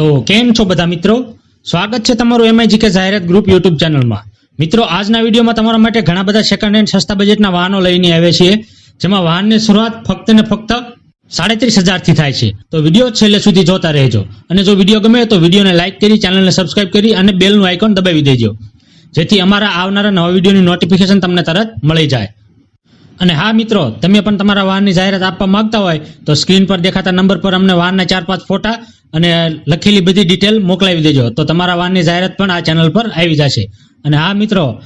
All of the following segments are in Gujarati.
તો કેમ છો બધા મિત્રો? સ્વાગત છે તમારું એમઆઈજીકે જાહેરાત ગ્રુપ યુટ્યુબ ચેનલમાં. મિત્રો, આજના વિડીયોમાં તમારા માટે ઘણા બધા સેકન્ડ હેન્ડ સસ્તા બજેટના વાહનો લઈને આવ્યા છીએ, જેમાં વાહનની શરૂઆત ફક્ત ને ફક્ત સાડત્રીસ હજારથી થાય છે. તો વીડિયો છેલ્લે સુધી જોતા રહેજો. અને જો વીડિયો ગમે તો વિડીયોને લાઇક કરી, ચેનલને સબસ્ક્રાઇબ કરી અને બેલનું આઇકોન દબાવી દેજો. જેથી અમારા આવનારા નવા વિડીયોની નોટિફિકેશન તમને તરત મળી જાય. અને હા મિત્રો, તમે પણ તમારા વાહનની જાહેરાત આપવા માંગતા હોય, તો સ્ક્રીન પર દેખાતા નંબર પર અમને વાહનના ચાર પાંચ ફોટા અને લખેલી બધી ડિટેલ મોકલાવી દેજો. તો તમારા વાનની જાહેરાત પણ આ ચેનલ પર આવી જશે. અને હા, મિત્રો,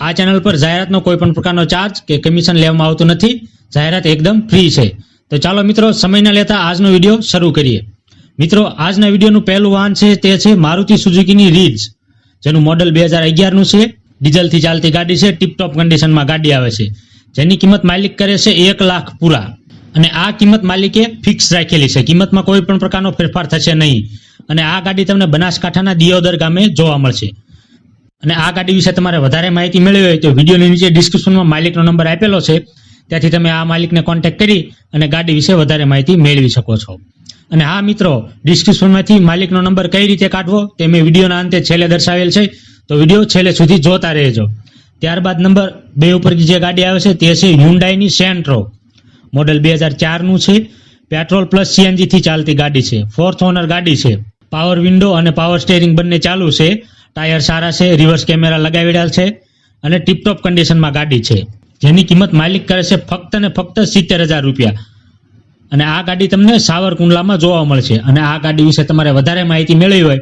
આ ચેનલ પર જાહેરાતનો કોઈ પણ પ્રકારનો ચાર્જ કે કમિશન લેવામાં આવતું નથી. જાહેરાત એકદમ ફ્રી છે. તો ચાલો, મિત્રો, સમય ન લેતા આજનો વીડિયો શરૂ કરીએ. મિત્રો, આજના વિડીયોનું પહેલું વાહન છે તે છે મારુતિ સુઝુકીની રીજ જેનું મોડલ બે હજાર અગિયારનું છે. ડીઝલથી ચાલતી ગાડી છે ટીપટોપ કન્ડિશનમાં ગાડી આવે છે. જેની કિંમત માલિક કરે છે એક લાખ પૂરા. અને આ કિંમત માલિકે ફિક્સ રાખેલી છે. કિંમતમાં કોઈ પણ પ્રકારનો ફેરફાર થશે નહીં. અને આ ગાડી તમને બનાસકાંઠાના દિયોદર ગામે જોવા મળશે. અને આ ગાડી વિશે તમારે વધારે માહિતી મેળવી હોય તો વિડીયોની નીચે ડિસ્ક્રિપ્શનમાં માલિકનો નંબર આપેલો છે. ત્યાંથી તમે આ માલિકને કોન્ટેક્ટ કરી અને ગાડી વિશે વધારે માહિતી મેળવી શકો છો. અને હા મિત્રો ડિસ્ક્રિપ્શનમાંથી માલિકનો નંબર કઈ રીતે કાઢવો તે મેં વિડીયોના અંતે છેલ્લે દર્શાવેલ છે. તો વીડિયો છેલ્લે સુધી જોતા રહેજો. ત્યારબાદ નંબર બે ઉપર જે ગાડી આવે છે તે છે હ્યુન્ડાઈની સેન્ટ્રો મોડેલ બે હજાર ચારનું છે. પેટ્રોલ પ્લસ સીએનજી થી ચાલતી ગાડી છે. ફોર્થ ઓનર ગાડી છે. પાવર વિન્ડો અને પાવર સ્ટેરિંગ બંને ચાલુ છે. ટાયર સારા છે રિવર્સ કેમેરા લગાવેલા છે અને ટીપટોપ કન્ડિશનમાં ગાડી છે. જેની કિંમત માલિક કરે છે ફક્ત ને ફક્ત સિત્તેર હજાર રૂપિયા. અને આ ગાડી તમને સાવરકુંડલામાં જોવા મળશે. અને આ ગાડી વિશે તમારે વધારે માહિતી મેળવી હોય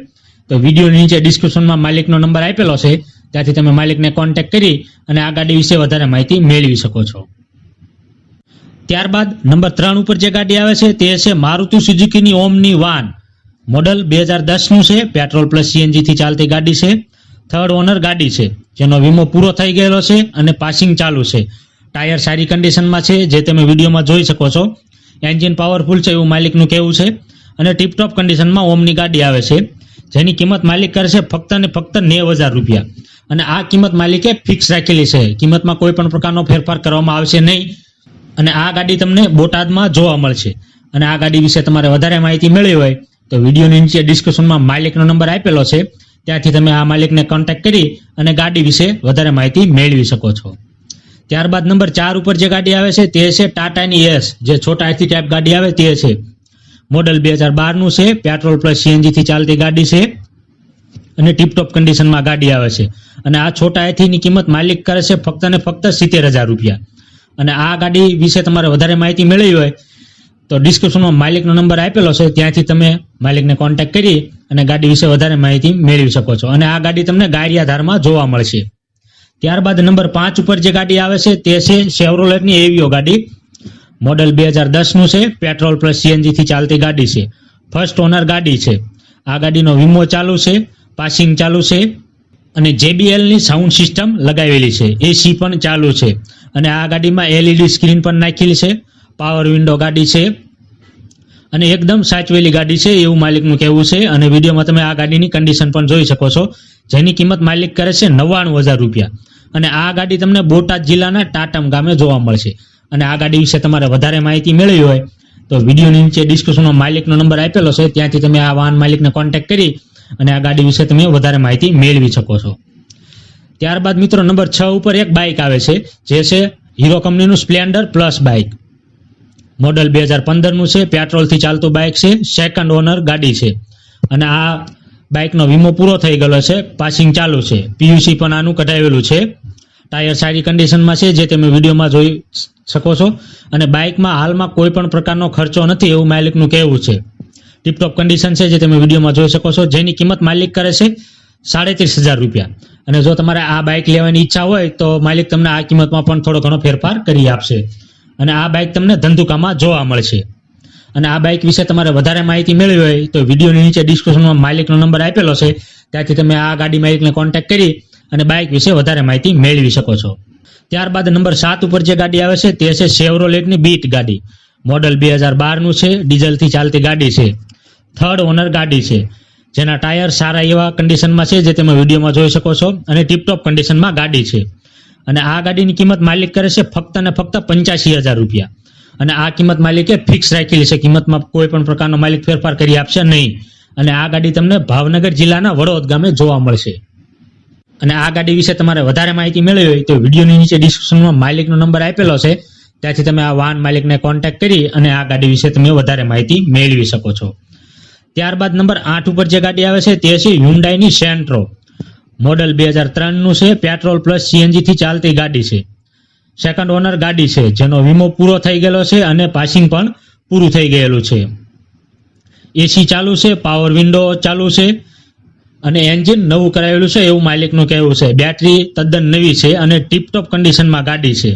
તો વીડિયો નીચે ડિસ્ક્રિપ્શનમાં માલિકનો નંબર આપેલો છે. ત્યાંથી તમે માલિકને કોન્ટેક્ટ કરી અને આ ગાડી વિશે વધારે માહિતી મેળવી શકો છો. ત્યારબાદ નંબર ત્રણ ઉપર જે ગાડી આવે છે તે છે મારુતિ સુઝુકીની ઓમની વાન. મોડલ બે હજાર દસનું છે, પેટ્રોલ પ્લસ સીએનજીથી ચાલતી ગાડી છે. થર્ડ ઓનર ગાડી છે, જેનો વીમો પૂરો થઈ ગયેલો છે અને પાસિંગ ચાલુ છે. ટાયર સારી કન્ડિશનમાં છે, જે તમે વિડીયોમાં જોઈ શકો છો. એન્જિન પાવરફુલ છે એવું માલિકનું કહેવું છે. અને ટીપટોપ કન્ડિશનમાં ઓમની ગાડી આવે છે. જેની કિંમત માલિક કરશે ફક્ત ને ફક્ત નેવ હજાર રૂપિયા. અને આ કિંમત માલિકે ફિક્સ રાખેલી છે. કિંમતમાં કોઈ પણ પ્રકારનો ફેરફાર કરવામાં આવશે નહીં. અને આ ગાડી તમને બોટાદમાં જોવા મળશે. અને આ ગાડી વિશે તમારે વધારે માહિતી મેળવી હોય તો વિડીયોની નીચે ડિસ્ક્રિપ્શનમાં માલિકનો નંબર આપેલો છે. ત્યાંથી તમે આ માલિકને કોન્ટેક્ટ કરી અને ગાડી વિશે વધારે માહિતી મેળવી શકો છો. ત્યારબાદ નંબર ચાર ઉપર જે ગાડી આવે છે તે છે ટાટાની એસ. જે છોટા એસી ટાઈપ ગાડી આવે તે છે. મોડલ બે હજાર બારનું છે. પેટ્રોલ પ્લસ સીએનજીથી ચાલતી ગાડી છે. અને ટીપટોપ કન્ડિશનમાં ગાડી આવે છે. અને આ છોટા એથીની કિંમત માલિક કરે છે ફક્ત ને ફક્ત સિત્તેર હજાર રૂપિયા. અને આ ગાડી વિશે તમારે વધારે માહિતી મેળવી હોય, તો ડિસ્ક્રિપ્શનમાં માલિકનો નંબર આપેલો છે, ત્યાંથી તમે માલિકને કોન્ટેક્ટ કરી અને ગાડી વિશે વધારે માહિતી મેળવી શકો છો. અને આ ગાડી તમને ગારિયાધારમાં જોવા મળશે. ત્યારબાદ નંબર પાંચ ઉપર જે ગાડી આવે છે, તે છે સેવરોલેટની એવીઓ ગાડી. મોડલ બે હજાર દસનું છે પેટ્રોલ પ્લસ સીએનજીથી ચાલતી ગાડી છે. ફર્સ્ટ ઓનર ગાડી છે. આ ગાડીનો વીમો ચાલુ છે પાસિંગ ચાલુ છે અને જેબીએલની સાઉન્ડ સિસ્ટમ લગાવેલી છે. એસી પણ ચાલુ છે. અને આ ગાડીમાં એલઈડી સ્ક્રીન પણ નાખેલી છે. પાવર વિન્ડો ગાડી છે. અને એકદમ સાચવેલી ગાડી છે એવું માલિકનું કહેવું છે. અને વિડીયોમાં તમે આ ગાડીની કન્ડિશન પણ જોઈ શકો છો. જેની કિંમત માલિક કરે છે નવ્વાણું હજાર રૂપિયા. અને આ ગાડી તમને બોટાદ જિલ્લાના ટાટમ ગામે જોવા મળશે. અને આ ગાડી વિશે તમારે વધારે માહિતી મેળવી હોય તો વિડીયોની નીચે ડિસ્ક્રિપ્શનમાં માલિકનો નંબર આપેલો છે. ત્યાંથી તમે આ વાહન માલિકને કોન્ટેક્ટ કરી અને આ ગાડી વિશે તમે વધારે માહિતી મેળવી શકો છો. ત્યારબાદ મિત્રો, નંબર છ ઉપર એક બાઇક આવે છે, જે છે હીરો કંપનીનું સ્પ્લેન્ડર પ્લસ બાઇક મોડલ બે હજાર પંદરનું છે પેટ્રોલથી ચાલતું બાઇક છે સેકન્ડ ઓનર ગાડી છે. અને આ બાઇકનો વીમો પૂરો થઈ ગયેલો છે પાસિંગ ચાલુ છે. પીયુસી પણ આનું કઢાવેલું છે. ટાયર સારી કન્ડિશનમાં છે, જે તમે વિડીયોમાં જોઈ શકો છો. અને બાઇકમાં હાલમાં કોઈ પણ પ્રકારનો ખર્ચો નથી એવું માલિકનું કહેવું છે. ટીપટોપ કન્ડિશન છે જે તમે વિડીયોમાં જોઈ શકો છો. જેની કિંમત માલિક કરે છે સાડત્રીસ હજાર રૂપિયા. અને જો તમારે આ બાઇક લેવાની ઈચ્છા હોય તો માલિક તમને આ કિંમતમાં પણ થોડો ઘણો ફેરફાર કરી આપશે. અને આ બાઇક તમને ધંધુકામાં જોવા મળશે. અને આ બાઇક વિશે તમારે વધારે માહિતી મેળવી હોય તો વિડીયોની નીચે ડિસ્ક્રિપ્શનમાં માલિકનો નંબર આપેલો છે. ત્યાંથી તમે આ ગાડી માલિકને કોન્ટેક્ટ કરી અને બાઇક વિશે વધારે માહિતી મેળવી શકો છો. ત્યારબાદ નંબર સાત ઉપર જે ગાડી આવે છે તે છે સેવરોલેટની બીટ ગાડી. મોડલ બે હજાર બારનું છે, ડીઝલથી ચાલતી ગાડી છે. થર્ડ ઓનર ગાડી છે. જેના ટાયર સારા એવા કન્ડિશનમાં છે જે તમે વિડીયોમાં જોઈ શકો છો અને ટીપટોપ કન્ડિશનમાં ગાડી છે. અને આ ગાડીની કિંમત માલિક કરે છે ફક્ત ને ફક્ત પંચ્યાસી હજાર રૂપિયા. અને આ કિંમત માલિકે ફિક્સ રાખેલી છે. કિંમતમાં કોઈ પણ પ્રકારનો માલિક ફેરફાર કરી આપશે નહીં. અને આ ગાડી તમને ભાવનગર જિલ્લાના વડોદ ગામે જોવા મળશે. અને આ ગાડી વિશે તમારે વધારે માહિતી મેળવી હોય તો વિડીયોની નીચે ડિસ્ક્રિપ્શનમાં માલિકનો નંબર આપેલો છે. ત્યાંથી તમે આ વાહન માલિકને કોન્ટેક્ટ કરી અને આ ગાડી વિશે તમે વધારે માહિતી મેળવી શકો છો. ત્યારબાદ નંબર આઠ ઉપર જે ગાડી આવે છે તે છે હ્યુન્ડાઈની સેન્ટ્રો મોડલ બે હજાર ત્રણનું છે પેટ્રોલ પ્લસ સીએનજીથી ચાલતી ગાડી છે. સેકન્ડ ઓનર ગાડી છે, જેનો વીમો પૂરો થઈ ગયેલો છે અને પાસિંગ પણ પૂરું થઈ ગયેલું છે. એસી ચાલુ છે પાવર વિન્ડો ચાલુ છે અને એન્જિન નવું કરાવેલું છે એવું માલિકનું કહેવું છે. બેટરી તદ્દન નવી છે અને ટીપટોપ કન્ડિશનમાં ગાડી છે.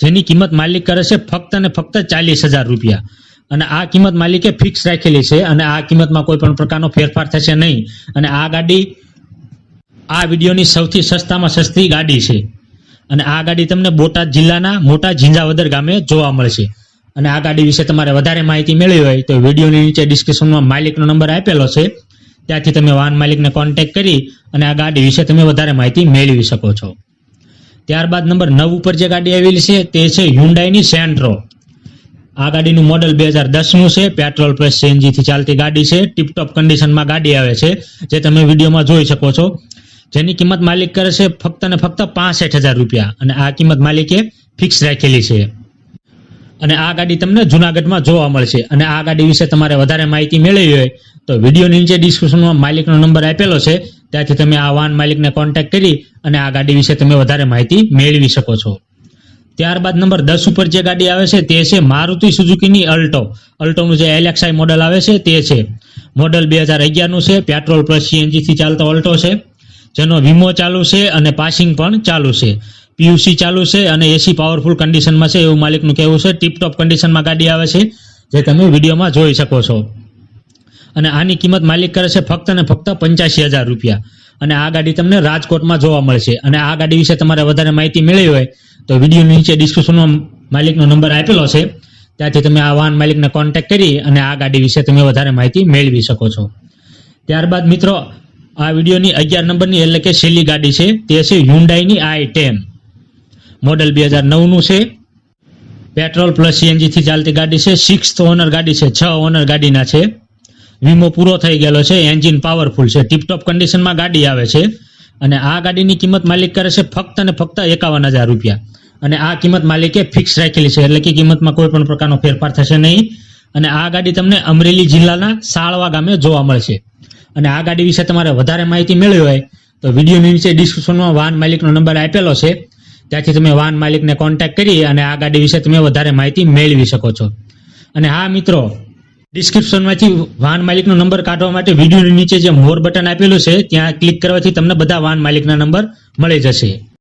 જેની કિંમત માલિક કરે છે ફક્ત અને ફક્ત ચાલીસ હજાર રૂપિયા. અને આ કિંમત માલિકે ફિક્સ રાખેલી છે અને આ કિંમતમાં કોઈ પણ પ્રકારનો ફેરફાર થશે નહીં. અને આ ગાડી આ વિડીયોની સૌથી સસ્તામાં સસ્તી ગાડી છે. અને આ ગાડી તમને બોટાદ જિલ્લાના મોટા ઝીંઝાવદર ગામે જોવા મળશે. અને આ ગાડી વિશે તમારે વધારે માહિતી મેળવી હોય તો વિડીયોની નીચે ડિસ્ક્રિપ્શનમાં માલિકનો નંબર આપેલો છે. ત્યાંથી તમે વાહન માલિકને કોન્ટેક્ટ કરી અને આ ગાડી વિશે તમે વધારે માહિતી મેળવી શકો છો. ત્યારબાદ નંબર નવ ઉપર જે ગાડી આવેલી છે તે છે હ્યુન્ડાઈની સેન્ટ્રો આ ગાડીનું મોડલ બે હજાર દસનું છે. પેટ્રોલ પ્લસ સીએનજીથી ચાલતી ગાડી છે. ટીપટોપ કન્ડિશનમાં ગાડી આવે છે, જે તમે વિડીયોમાં જોઈ શકો છો. જેની કિંમત માલિક કરે છે ફક્ત ને ફક્ત પાસઠ હજાર રૂપિયા. અને આ કિંમત માલિકે ફિક્સ રાખેલી છે. અને આ ગાડી તમને જુનાગઢમાં જોવા મળશે. અને આ ગાડી વિશે તમારે વધારે માહિતી મેળવી હોય તો વિડીયોની નીચે ડિસ્ક્રિપ્શનમાં માલિકનો નંબર આપેલો છે. ત્યાંથી તમે આ વાહન માલિકને કોન્ટેક્ટ કરી અને આ ગાડી વિશે તમે વધારે માહિતી મેળવી શકો છો. ત્યારબાદ નંબર દસ ઉપર જે ગાડી આવે છે તે છે મારુતિ સુઝુકીની અલ્ટો. અલ્ટોનું જે એલેક્સાઈ મોડલ આવે છે તે છે. મોડલ બે હજાર અગિયારનું છે, પેટ્રોલ પ્લસ સીએનજીથી ચાલતો અલ્ટો છે. જેનો વીમો ચાલુ છે અને પાસિંગ પણ ચાલુ છે. પીયુસી ચાલુ છે અને એસી પાવરફુલ કન્ડિશનમાં છે એવું માલિકનું કહેવું છે. ટીપટોપ કન્ડિશનમાં ગાડી આવે છે, જે તમે વિડીયોમાં જોઈ શકો છો. અને આની કિંમત માલિક કરે છે ફક્ત ને ફક્ત પંચ્યાસી હજાર રૂપિયા. અને આ ગાડી તમને રાજકોટમાં જોવા મળશે. અને આ ગાડી વિશે તમારે વધારે માહિતી મેળવી હોય, તો વિડીયોની નીચે ડિસ્ક્રિપ્શનમાં માલિકનો નંબર આપેલો છે. ત્યાંથી તમે આ વાહન માલિકને કોન્ટેક્ટ કરી અને આ ગાડી વિશે તમે વધારે માહિતી મેળવી શકો છો. ત્યારબાદ મિત્રો, આ વિડીયોની અગિયાર નંબરની એટલે કે છેલ્લી ગાડી છે. તે છે હ્યુન્ડાઈની આઈ ટેન મોડલ બે હજાર નવનું છે. પેટ્રોલ પ્લસ સીએનજીથી ચાલતી ગાડી છે. સિક્સ ઓનર ગાડી છે. છ ઓનર ગાડીના છે. વીમો પૂરો થઈ ગયેલો છે એન્જિન પાવરફુલ છે ટીપટોપ કન્ડિશનમાં ગાડી આવે છે અને આ ગાડીની કિંમત માલિક કરે છે ફક્ત અને ફક્ત એકાવન હજાર રૂપિયા. અને આ કિંમત માલિકે ફિક્સ રાખેલી છે, એટલે કે કિંમતમાં કોઈ પણ પ્રકારનો ફેરફાર થશે નહીં. અને આ ગાડી તમને અમરેલી જિલ્લાના સાળવા ગામે જોવા મળશે. અને આ ગાડી વિશે તમારે વધારે માહિતી મેળવી હોય તો વિડીયોની નીચે ડિસ્ક્રિપ્શનમાં વાહન માલિકનો નંબર આપેલો છે. ત્યાંથી તમે વાહન માલિકને કોન્ટેક્ટ કરી અને આ ગાડી વિશે તમે વધારે માહિતી મેળવી શકો છો. અને હા મિત્રો ડિસ્ક્રિપ્શનમાંથી વાહન માલિકનો નંબર કાઢવા માટે વિડીયોની નીચે જે મોર બટન આપેલું છે, ત્યાં ક્લિક કરવાથી તમને બધા વાહન માલિકના નંબર મળી જશે.